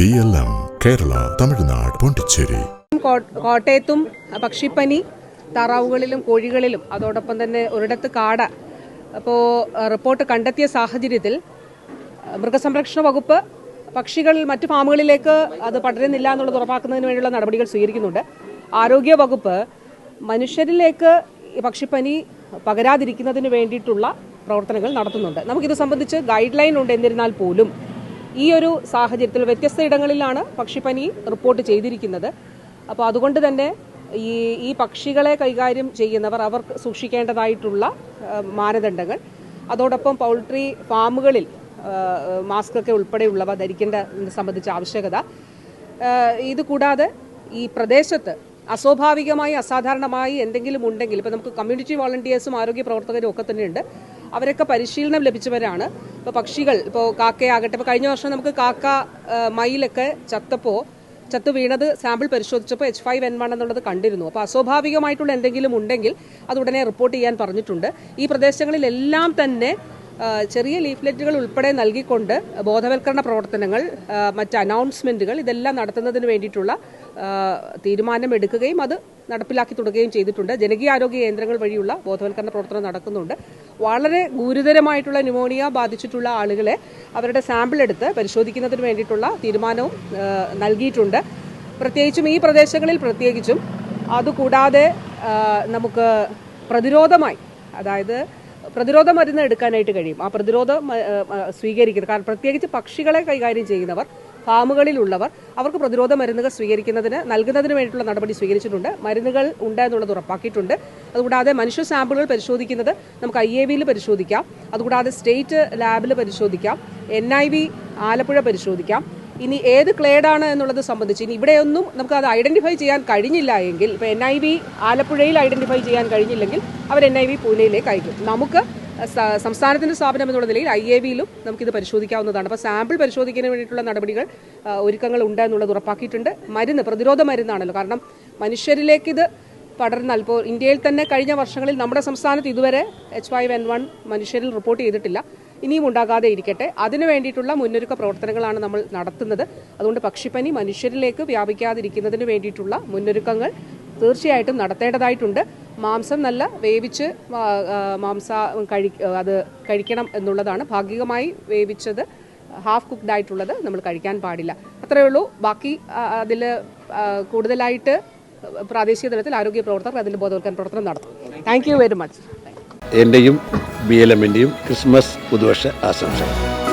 B L M Kerala Tamil Nadu Pondicherry കോട്ടയത്തും പക്ഷിപ്പനി താറാവുകളിലും കോഴികളിലും അതോടൊപ്പം തന്നെ ഒരിടത്ത് കാട. അപ്പോൾ റിപ്പോർട്ട് കണ്ടെത്തിയ സാഹചര്യത്തിൽ മൃഗസംരക്ഷണ വകുപ്പ് പക്ഷികൾ മറ്റു ഫാമുകളിലേക്ക് അത് പടരുന്നില്ല എന്നുള്ളത് ഉറപ്പാക്കുന്നതിന് വേണ്ടിയുള്ള നടപടികൾ സ്വീകരിക്കുന്നുണ്ട്. ആരോഗ്യ വകുപ്പ് മനുഷ്യരിലേക്ക് പക്ഷിപ്പനി പകരാതിരിക്കുന്നതിന് വേണ്ടിയിട്ടുള്ള പ്രവർത്തനങ്ങൾ നടത്തുന്നുണ്ട്. നമുക്കിത് സംബന്ധിച്ച് ഗൈഡ് ലൈൻ ഉണ്ട് എന്നിരുന്നാൽ പോലും. ഈ ഒരു സാഹചര്യത്തിൽ വ്യത്യസ്ത ഇടങ്ങളിലാണ് പക്ഷിപ്പനി റിപ്പോർട്ട് ചെയ്തിരിക്കുന്നത്. അപ്പോൾ അതുകൊണ്ട് തന്നെ ഈ ഈ പക്ഷികളെ കൈകാര്യം ചെയ്യുന്നവർ അവർക്ക് സൂക്ഷിക്കേണ്ടതായിട്ടുള്ള മാനദണ്ഡങ്ങൾ. അതോടൊപ്പം പൗൾട്രി ഫാമുകളിൽ മാസ്കൊക്കെ ഉൾപ്പെടെയുള്ളവ ധരിക്കേണ്ട സംബന്ധിച്ച ആവശ്യകത. ഇത് കൂടാതെ ഈ പ്രദേശത്ത് അസ്വാഭാവികമായി അസാധാരണമായി എന്തെങ്കിലും ഉണ്ടെങ്കിൽ ഇപ്പോൾ നമുക്ക് കമ്മ്യൂണിറ്റി വോളണ്ടിയേഴ്സും ആരോഗ്യ പ്രവർത്തകരും ഒക്കെ തന്നെയുണ്ട്. അവരൊക്കെ പരിശീലനം ലഭിച്ചവരാണ്. ഇപ്പോൾ പക്ഷികൾ ഇപ്പോൾ കാക്കയാകട്ടെ ഇപ്പോൾ കഴിഞ്ഞ വർഷം നമുക്ക് കാക്ക മയിലൊക്കെ ചത്തപ്പോൾ ചത്തു വീണത് സാമ്പിൾ പരിശോധിച്ചപ്പോൾ എച്ച് ഫൈവ് എൻ വൺ എന്നുള്ളത് കണ്ടിരുന്നു. അപ്പോൾ അസ്വാഭാവികമായിട്ടുള്ള എന്തെങ്കിലും ഉണ്ടെങ്കിൽ അത് ഉടനെ റിപ്പോർട്ട് ചെയ്യാൻ പറഞ്ഞിട്ടുണ്ട്. ഈ പ്രദേശങ്ങളിലെല്ലാം തന്നെ ചെറിയ ലീഫ്ലെറ്റുകൾ ഉൾപ്പെടെ നൽകിക്കൊണ്ട് ബോധവൽക്കരണ പ്രവർത്തനങ്ങൾ മറ്റ് അനൗൺസ്മെന്റുകൾ ഇതെല്ലാം നടത്തുന്നതിന് വേണ്ടിയിട്ടുള്ള തീരുമാനം തീരുമാനമെടുക്കുകയും അത് നടപ്പിലാക്കി തുടങ്ങുകയും ചെയ്തിട്ടുണ്ട്. ജനകീയാരോഗ്യ കേന്ദ്രങ്ങൾ വഴിയുള്ള ബോധവൽക്കരണ പ്രവർത്തനം നടക്കുന്നുണ്ട്. വളരെ ഗുരുതരമായിട്ടുള്ള ന്യൂമോണിയ ബാധിച്ചിട്ടുള്ള ആളുകളെ അവരുടെ സാമ്പിൾ എടുത്ത് പരിശോധിക്കുന്നതിന് വേണ്ടിയിട്ടുള്ള തീരുമാനവും നൽകിയിട്ടുണ്ട്. പ്രത്യേകിച്ചും ഈ പ്രദേശങ്ങളിൽ പ്രത്യേകിച്ചും അതുകൂടാതെ നമുക്ക് പ്രതിരോധമായി അതായത് പ്രതിരോധ മരുന്ന് എടുക്കാനായിട്ട് കഴിയും. ആ പ്രതിരോധ സ്വീകരിക്കുന്നത് കാരണം പ്രത്യേകിച്ച് പക്ഷികളെ കൈകാര്യം ചെയ്യുന്നവർ ഫാമുകളിലുള്ളവർ അവർക്ക് പ്രതിരോധ മരുന്നുകൾ സ്വീകരിക്കുന്നതിന് നൽകുന്നതിന് വേണ്ടിയിട്ടുള്ള നടപടി സ്വീകരിച്ചിട്ടുണ്ട്. മരുന്നുകൾ ഉണ്ട് എന്നുള്ളത് ഉറപ്പാക്കിയിട്ടുണ്ട്. അതുകൂടാതെ മനുഷ്യ സാമ്പിളുകൾ പരിശോധിക്കുന്നത് നമുക്ക് ഐ എ വിയിൽ പരിശോധിക്കാം. അതുകൂടാതെ സ്റ്റേറ്റ് ലാബിൽ പരിശോധിക്കാം. എൻ ഐ വി ആലപ്പുഴ പരിശോധിക്കാം. ഇനി ഏത് ക്ലേഡാണ് എന്നുള്ളത് സംബന്ധിച്ച് ഇനി ഇവിടെയൊന്നും നമുക്ക് അത് ഐഡന്റിഫൈ ചെയ്യാൻ കഴിഞ്ഞില്ല എങ്കിൽ ഇപ്പോൾ എൻ ഐ വി ആലപ്പുഴയിൽ ഐഡന്റിഫൈ ചെയ്യാൻ കഴിഞ്ഞില്ലെങ്കിൽ അവർ എൻ ഐ വി പൂനെയിലേക്ക് അയക്കും. നമുക്ക് സംസ്ഥാനത്തിന്റെ സ്ഥാപനം എന്നുള്ള നിലയിൽ ഐ എ വിയിലും നമുക്കിത് പരിശോധിക്കാവുന്നതാണ്. അപ്പോൾ സാമ്പിൾ പരിശോധിക്കുന്നതിന് വേണ്ടിയിട്ടുള്ള നടപടികൾ ഒരുക്കങ്ങൾ ഉണ്ട് എന്നുള്ളത് ഉറപ്പാക്കിയിട്ടുണ്ട്. മരുന്ന് പ്രതിരോധ മരുന്നാണല്ലോ. കാരണം മനുഷ്യരിലേക്ക് ഇത് പടർന്നാൽ ഇപ്പോൾ ഇന്ത്യയിൽ തന്നെ കഴിഞ്ഞ വർഷങ്ങളിൽ നമ്മുടെ സംസ്ഥാനത്ത് ഇതുവരെ എച്ച് ഫൈവ് എൻ വൺ മനുഷ്യരിൽ റിപ്പോർട്ട് ചെയ്തിട്ടില്ല. ഇനിയും ഉണ്ടാകാതെ ഇരിക്കട്ടെ. അതിനു വേണ്ടിയിട്ടുള്ള മുന്നൊരുക്ക പ്രവർത്തനങ്ങളാണ് നമ്മൾ നടത്തുന്നത്. അതുകൊണ്ട് പക്ഷിപ്പനി മനുഷ്യരിലേക്ക് വ്യാപിക്കാതിരിക്കുന്നതിന് വേണ്ടിയിട്ടുള്ള മുന്നൊരുക്കങ്ങൾ തീർച്ചയായിട്ടും നടത്തേണ്ടതായിട്ടുണ്ട്. മാംസം നല്ല വേവിച്ച് മാംസ കഴി അത് കഴിക്കണം എന്നുള്ളതാണ്. ഭാഗികമായി വേവിച്ചത് ഹാഫ് കുക്ക്ഡ് ആയിട്ടുള്ളത് നമ്മൾ കഴിക്കാൻ പാടില്ല. അത്രയേ ഉള്ളൂ. ബാക്കി അതിൽ കൂടുതലായിട്ട് പ്രാദേശിക തലത്തിൽ ആരോഗ്യ പ്രവർത്തകർ അതിൽ ബോധവൽക്കരണ പ്രവർത്തനം നടത്തും. താങ്ക് യു വെരി മച്ച് എന്റെയും ബി എൽ എമ്മിന്റെയും ക്രിസ്മസ് പുതുവർഷ ആശംസകൾ.